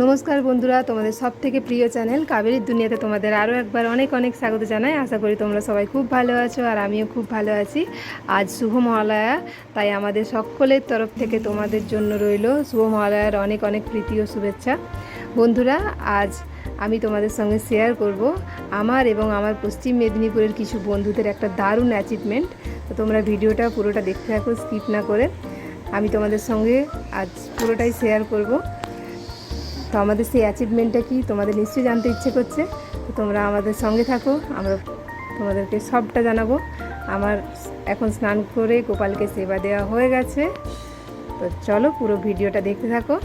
নমস্কার বন্ধুরা, তোমাদের সব থেকে প্রিয় চ্যানেল কাবেরীর দুনিয়াতে তোমাদের আরও একবার অনেক অনেক স্বাগত জানাই। আশা করি তোমরা সবাই খুব ভালো আছো আর আমিও খুব ভালো আছি। আজ শুভ মহালয়া, তাই আমাদের সকলের তরফ থেকে তোমাদের জন্য রইল শুভ মহালয়ার অনেক অনেক প্রীতি ও শুভেচ্ছা। বন্ধুরা, আজ আমি তোমাদের সঙ্গে শেয়ার করব আমার এবং আমার পশ্চিম মেদিনীপুরের কিছু বন্ধুদের একটা দারুণ অ্যাচিভমেন্ট তো তোমরা ভিডিওটা পুরোটা দেখতে থাকো স্কিপ না করে। আমি তোমাদের সঙ্গে আজ পুরোটাই শেয়ার করব। তো আমাদের সেই অ্যাচিভমেন্টটা কি তোমাদের নিশ্চয়ই জানতে ইচ্ছে করছে। তো তোমরা আমাদের সঙ্গে থাকো, আমরা তোমাদেরকে সবটা জানাব। আমার এখন স্নান করে গোপালকে সেবা দেওয়া হয়ে গেছে। তো চলো পুরো ভিডিওটা দেখতে থাকো।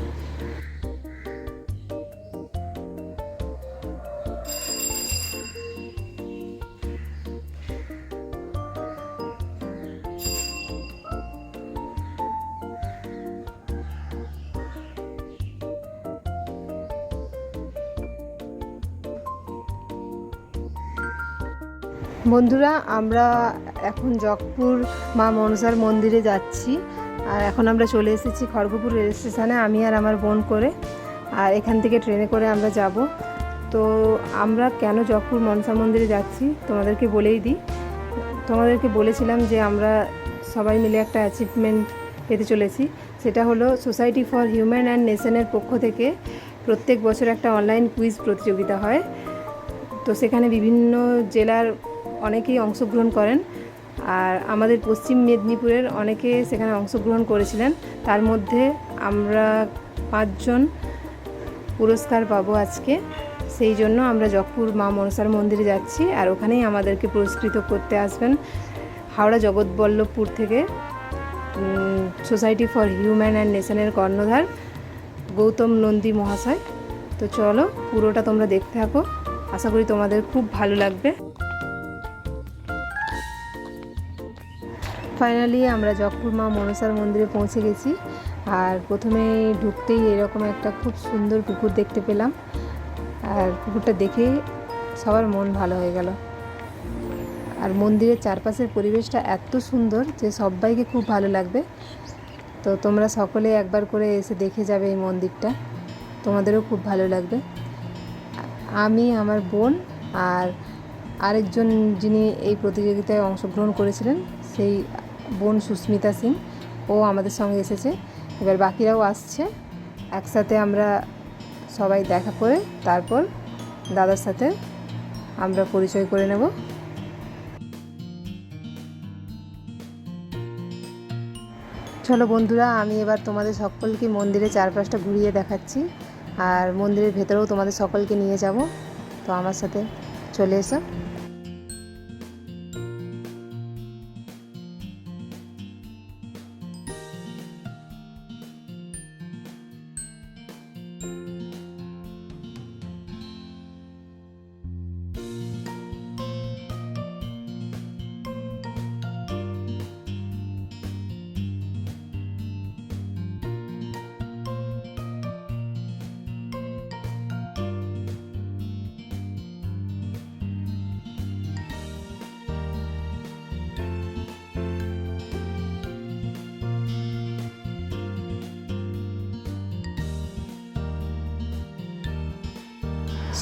বন্ধুরা, আমরা এখন জগপুর মা মনসার মন্দিরে যাচ্ছি। আর এখন আমরা চলে এসেছি খড়গপুর রেল স্টেশনে, আমি আর আমার বোন করে। আর এখান থেকে ট্রেনে করে আমরা যাব। তো আমরা কেন জগপুর মনসা মন্দিরে যাচ্ছি তোমাদেরকে বলেই দিই। তোমাদেরকে বলেছিলাম যে আমরা সবাই মিলে একটা অ্যাচিভমেন্ট পেতে চলেছি। সেটা হলো সোসাইটি ফর হিউম্যান অ্যান্ড নেশনের পক্ষ থেকে প্রত্যেক বছর একটা অনলাইন কুইজ প্রতিযোগিতা হয়। তো সেখানে বিভিন্ন জেলার অনেকেই অংশগ্রহণ করেন। আর আমাদের পশ্চিম মেদিনীপুরের অনেকে সেখানে অংশগ্রহণ করেছিলেন। তার মধ্যে আমরা পাঁচজন পুরস্কার পাবো আজকে। সেই জন্য আমরা জগপুর মা মনসার মন্দিরে যাচ্ছি আর ওখানেই আমাদেরকে পুরস্কৃত করতে আসবেন হাওড়া জগৎবল্লভপুর থেকে সোসাইটি ফর হিউম্যান অ্যান্ড নেশনের কর্ণধার গৌতম নন্দী মহাশয়। তো চলো পুরোটা তোমরা দেখতে থাকো। আশা করি তোমাদের খুব ভালো লাগবে। ফাইনালি আমরা জগপুর মা মনসার মন্দিরে পৌঁছে গেছি, আর প্রথমে ঢুকতেই এরকম একটা খুব সুন্দর পুকুর দেখতে পেলাম। আর পুকুরটা দেখে সবার মন ভালো হয়ে গেল। আর মন্দিরের চারপাশের পরিবেশটা এত সুন্দর যে সবাইকে খুব ভালো লাগবে। তো তোমরা সকলে একবার করে এসে দেখে যাবে এই মন্দিরটা। তোমাদেরও খুব ভালো লাগবে। আমি, আমার বোন আর আরেকজন যিনি এই প্রতিযোগিতায় অংশগ্রহণ করেছিলেন, সেই বোন সুস্মিতা সিং, ও আমাদের সঙ্গে এসেছে। এবার বাকিরাও আসছে। একসাথে আমরা সবাই দেখা করে তারপর দাদার সাথে আমরা পরিচয় করে নেব। চলো বন্ধুরা, আমি এবার তোমাদের সকলকে মন্দিরের চারপাশটা ঘুরিয়ে দেখাচ্ছি। আর মন্দিরের ভেতরেও তোমাদের সকলকে নিয়ে যাব। তো আমার সাথে চলে এসো।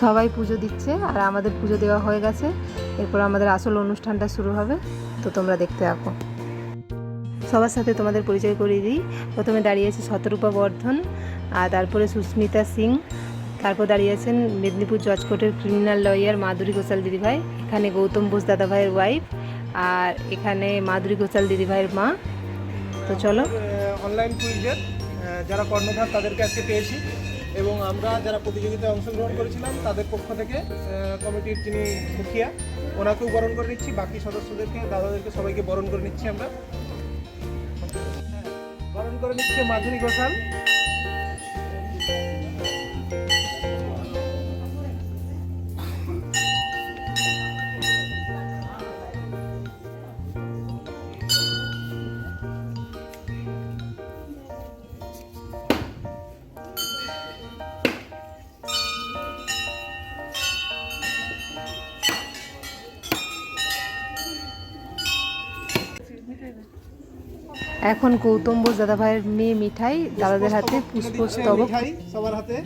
সবাই পুজো দিচ্ছে আর আমাদের পুজো দেওয়া হয়ে গেছে। এরপর আমাদের আসল অনুষ্ঠানটা শুরু হবে। তো তোমরা দেখতে থাকো। সবার সাথে তোমাদের পরিচয় করিয়ে দিই। প্রথমে দাঁড়িয়েছে শতরূপা বর্ধন, আর তারপরে সুস্মিতা সিং। তারপর দাঁড়িয়েছেন মেদিনীপুর জজ কোর্টের ক্রিমিনাল লয়ার মাধুরী ঘোষাল দিদিভাই। এখানে গৌতম বোস দাদাভাইয়ের ওয়াইফ আর এখানে মাধুরী ঘোষাল দিদিভাইয়ের মা। তো চলো। অনলাইন কুইজের যারা কর্ণধার তাদেরকে আজকে পেয়েছি। এবং আমরা যারা প্রতিযোগিতায় অংশগ্রহণ করেছিলাম, তাদের পক্ষ থেকে কমিটির যিনি মুখিয়া, ওনাকেও বরণ করে নিচ্ছি। বাকি সদস্যদেরকে, দাদাদেরকে সবাইকে বরণ করে নিচ্ছি আমরা। বরণ করে নিচ্ছে মাধুরী ঘোষাল। এখন গৌতম বোস দাদাভাইয়ের মেয়ে মিঠাই দাদাদের হাতে পুষ্পস্তবক। সবার হাতে?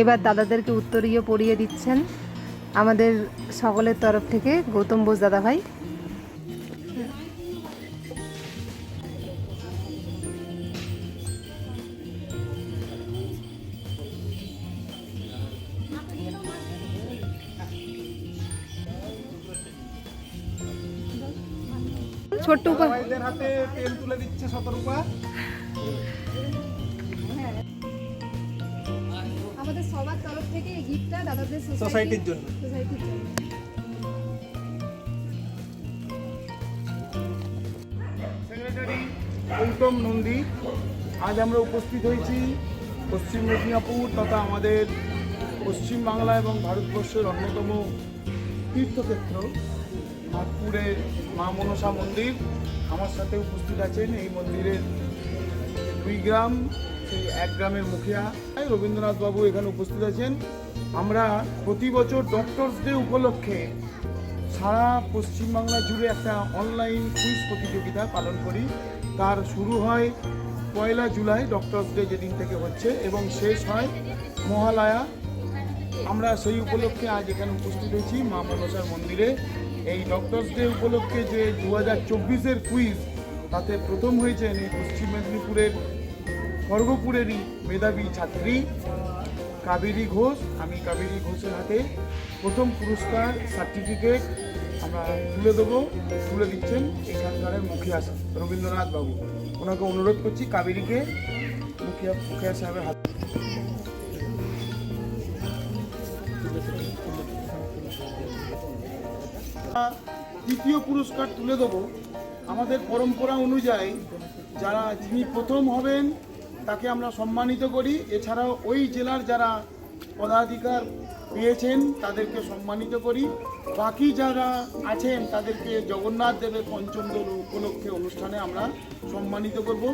এবার দাদাদেরকে উত্তরীয় পড়িয়ে দিচ্ছেন। আমাদের সকলের তরফ থেকে গৌতম বোস দাদা ভাই। ছোট্ট উপা হাতে পেন তুলে দিচ্ছে শতরূপা সবার তরফ থেকে এই গিফটটা দাদাদের সোসাইটির জন্য। সোসাইটির জন্য। সেক্রেটারি গৌতম নন্দী আজ আমরা উপস্থিত হয়েছি পশ্চিম মেদিনীপুর তথা আমাদের পশ্চিম বাংলা এবং ভারতবর্ষের অন্যতম তীর্থক্ষেত্র নাগপুরে মা মনসা মন্দির। আমার সাথে উপস্থিত আছেন এই মন্দিরের দুই গ্রাম সেই এক গ্রামের মুখিয়া রবীন্দ্রনাথ বাবু এখানে উপস্থিত আছেন। আমরা প্রতি বছর ডক্টরস ডে উপলক্ষে সারা পশ্চিমবাংলা জুড়ে একটা অনলাইন কুইজ প্রতিযোগিতা পালন করি। তার শুরু হয় পয়লা জুলাই ডক্টরস ডে যেদিন থেকে হচ্ছে এবং শেষ হয় মহালয়া। আমরা সেই উপলক্ষে আজ এখানে উপস্থিত হয়েছি মা মনসার মন্দিরে। এই ডক্টরস ডে উপলক্ষে যে দু হাজার চব্বিশের কুইজ তাতে প্রথম হয়েছেন এই পশ্চিম মেদিনীপুরের খড়গপুরেরই মেধাবী ছাত্রী কাবেরী ঘোষ। আমি কাবেরী ঘোষের হাতে প্রথম পুরস্কার সার্টিফিকেট আমরা তুলে দেবো, তুলে দিচ্ছেন এখানকার মুখিয়া রবীন্দ্রনাথ বাবু। ওনাকে অনুরোধ করছি কাবেরীকে মুখিয়া মুখিয়া সাহেবের হাতে। দ্বিতীয় পুরস্কার তুলে দেবো। আমাদের পরম্পরা অনুযায়ী যারা যিনি প্রথম হবেন তাকে আমরা সম্মানিত করি। এছাড়াও ওই জেলার যারা পদাধিকার পেয়েছেন, তাদেরকে সম্মানিত করি। বাকি যারা আছেন, তাদেরকে জগন্নাথ দেবের পঞ্চম উপলক্ষে অনুষ্ঠানে আমরা সম্মানিত করব।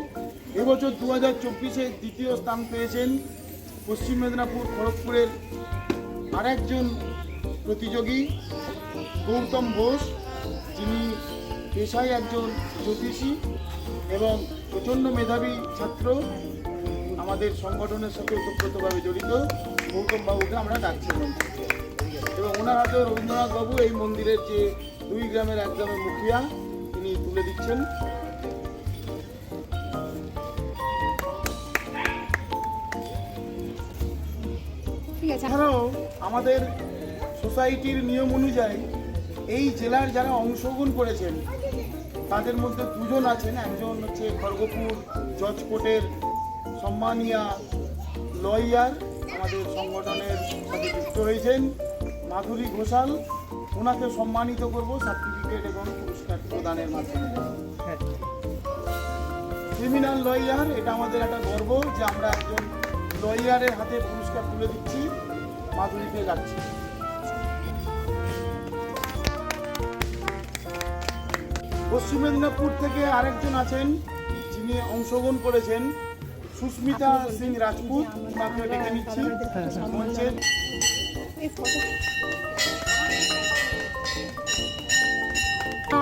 এবছর দু হাজার চব্বিশে দ্বিতীয় স্থান পেয়েছেন পশ্চিম মেদিনীপুর, খড়গপুরের আরেকজন প্রতিযোগী, গৌতম ঘোষ। যিনি পেশায় একজন জ্যোতিষী। এবং প্রচণ্ড মেধাবী ছাত্র আমাদের সংগঠনের সাথে ওতপ্রোতভাবে জড়িত গৌতম বাবুকে আমরা ডাকছি মঞ্চে। এবং ওনার হাতে রবীন্দ্রনাথ বাবু এই মন্দিরের যে দুই গ্রামের এক গ্রামের মুখিয়া, তিনি তুলে দিচ্ছেন এছাড়াও আমাদের সোসাইটির নিয়ম অনুযায়ী এই জেলার যারা অংশগ্রহণ করেছেন তাদের মধ্যে দুজন আছেন, একজন হচ্ছে খড়গপুর জজ কোর্টের সম্মানিয়া লয়ার, আমাদের সংগঠনের সাথে যুক্ত হয়েছেন মাধুরী ঘোষাল। ওনাকে সম্মানিত করব সার্টিফিকেট এবং পুরস্কার প্রদানের মাধ্যমে। ক্রিমিনাল লয়ার, এটা আমাদের একটা গর্ব যে আমরা একজন লয়ারের হাতে পুরস্কার তুলে দিচ্ছি, মাধুরীকে যাচ্ছি পশ্চিম মেদিনীপুর থেকে আরেকজন আছেন, যিনি অংশগ্রহণ করেছেন, সুস্মিতা সিং রাজপুত। ওনাকে ডেকে নিচ্ছি। মঞ্চের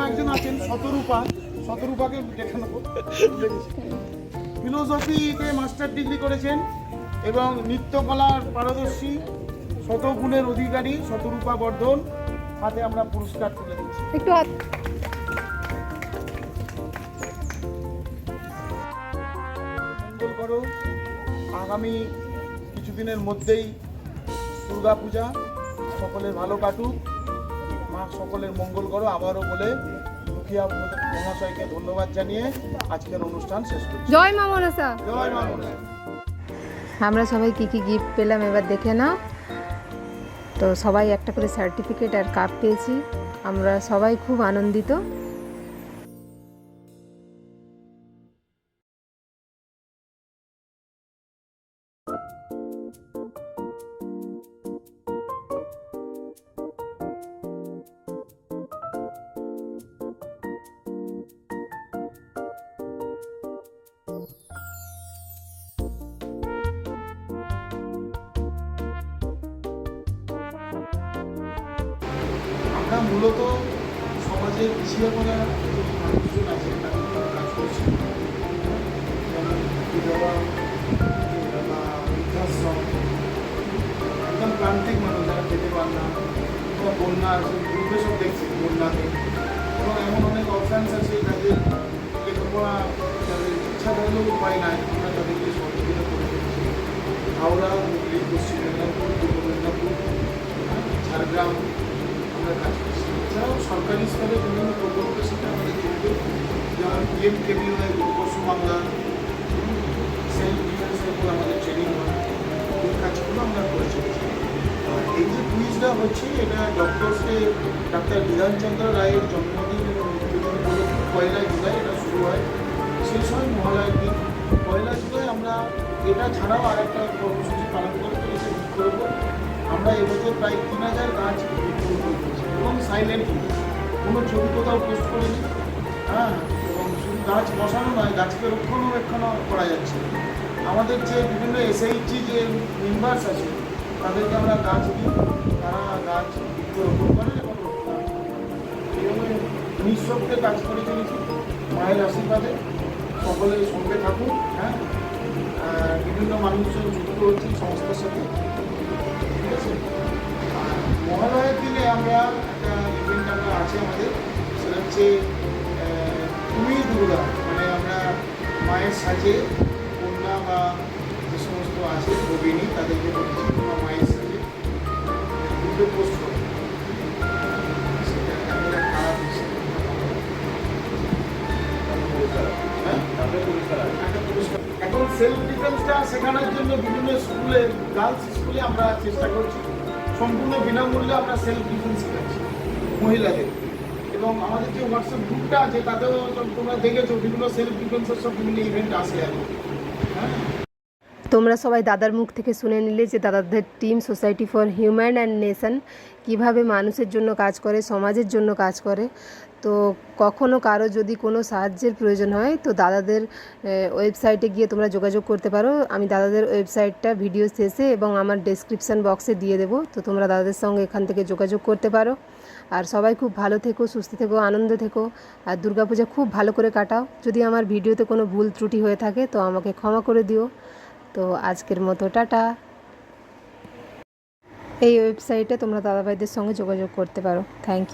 একজন আছেন, শতরূপা। শতরূপাকে ডেকে নেব ফিলোসফিতে মাস্টার ডিগ্রি করেছেন এবং নৃত্যকলার পারদর্শী, শতগুণের অধিকারী শতরূপা বর্ধন। হাতে আমরা পুরস্কার তুলে দিচ্ছি। আগামী কিছুদিনের মধ্যেই দুর্গা পূজা সকলের ভালো কাটুক। মা সকলের মঙ্গল করো আবারও বলে মুখিয়া মহাশয়কে ধন্যবাদ জানিয়ে আজকের অনুষ্ঠান শেষ করছি। জয় মা মনসা। জয় মা মনসা। আমরা সবাই কি কি গিফট পেলাম এবার দেখে নাও। তো সবাই একটা করে সার্টিফিকেট আর কাপ পেয়েছি। আমরা সবাই খুব আনন্দিত। আমরা মূলত সমাজের পিছিয়ে পড়া মানুষজন আছে তাদের কাজ করছি। বিধবা বা একদম প্রান্তিক মানুষ যারা খেতে পান না, বা বন্যা আছে গ্রুপে সব দেখছি বন্যাতে। এবং এমন অনেক অপশানস আছে যাদের লেখাপড়া, যাদের ইচ্ছা থাকলেও উপায় নাই, আমরা তাদেরকে সহযোগিতা করে হাওড়া, হুগলি, পশ্চিম মেদিনীপুর, পূর্ব মেদিনীপুর, ঝাড়গ্রাম আমরা কাজ সরকারি স্তরে বিভিন্ন প্রকল্পের সাথে আমাদের জড়িত যেমন পিএম কেবিওয়াই পশ্চিম বাংলা সেলফ ডিফেন্সের উপর আমাদের ট্রেনিং হয় এই কাজগুলো আমরা করে চলেছি। আর এই যে কুইজটা হচ্ছে, এটা ডক্টরসকে ডাক্তার বিধানচন্দ্র রায়ের জন্মদিন পয়লা জুলাই এটা শুরু হয়। সেই সময় মহালয়ের দিন। পয়লা জুলাই আমরা এটা ছাড়াও আর একটা কর্মসূচি পালন করে চলেছে বৃক্ষরোপণ আমরা এবছর প্রায় তিন হাজার গাছ এবং সাইলেন্টলি কোনো ছবি কোথাও পোস্ট করিনি। হ্যাঁ এবং শুধু গাছ বসানো নয়, গাছকে রক্ষণাবেক্ষণও করা যাচ্ছে। আমাদের যে বিভিন্ন এসআইটি যে মেম্বার্স আছে, তাদেরকে আমরা গাছ দিই। তারা গাছ বৃক্ষরোপণ করেন এবং। এইভাবে নিঃশব্দে কাজ করে চলেছি। মায়ের আশীর্বাদে। সকলের সঙ্গে থাকুন হ্যাঁ। বিভিন্ন মানুষজন যুক্ত হচ্ছি সংস্থার সাথে। ঠিক আছে? মহালয়ের দিনে আমরা একটা ইভেন্ট আমরা আছে আমাদের। সেটা হচ্ছে তুমি দুর্গা। মানে আমরা মায়ের সাজে কন্যা বা যে সমস্ত আছে ভগিনী তাদেরকে বলছি, তোমরা মায়ের সাজে দুটো পোস্ট করো। হ্যাঁ? এখন সেলফ ডিফেন্সটা শেখানোর জন্য বিভিন্ন স্কুলে গার্লস স্কুলে আমরা চেষ্টা করছি। সম্পূর্ণ বিনামূল্যে আমরা সেলফ ডিফেন্স শিখাচ্ছি মহিলাদের। এবং আমাদের যে হোয়াটসঅ্যাপ গ্রুপটা আছে, তাতেও তোমরা দেখেছ, বিভিন্ন সেলফ ডিফেন্সের সব বিভিন্ন ইভেন্ট আসে আর হ্যাঁ? তোমরা সবাই দাদার মুখ থেকে শুনে নিলে যে দাদাদের team society for human and nation কীভাবে মানুষের জন্য কাজ করে, সমাজের জন্য কাজ করে। তো কখনো কারও যদি কোনো সাহায্যের প্রয়োজন হয়, তো দাদাদের ওয়েবসাইটে গিয়ে তোমরা যোগাযোগ করতে পারো। আমি দাদাদের ওয়েবসাইটটা ভিডিও শেষে এবং আমার ডেসক্রিপশান বক্সে দিয়ে দেবো। তো তোমরা দাদাদের সঙ্গে এখান থেকে যোগাযোগ করতে পারো। আর সবাই খুব ভালো থেকো, সুস্থ থেকো, আনন্দ থেকো। আর দুর্গাপূজা খুব ভালো করে কাটাও। যদি আমার ভিডিওতে কোনো ভুল ত্রুটি হয়ে থাকে, তো আমাকে ক্ষমা করে দিও। তো আজকের মতো টাটা। এই ওয়েবসাইটে তোমরা দাদাভাইদের সঙ্গে যোগাযোগ করতে পারো। Thank you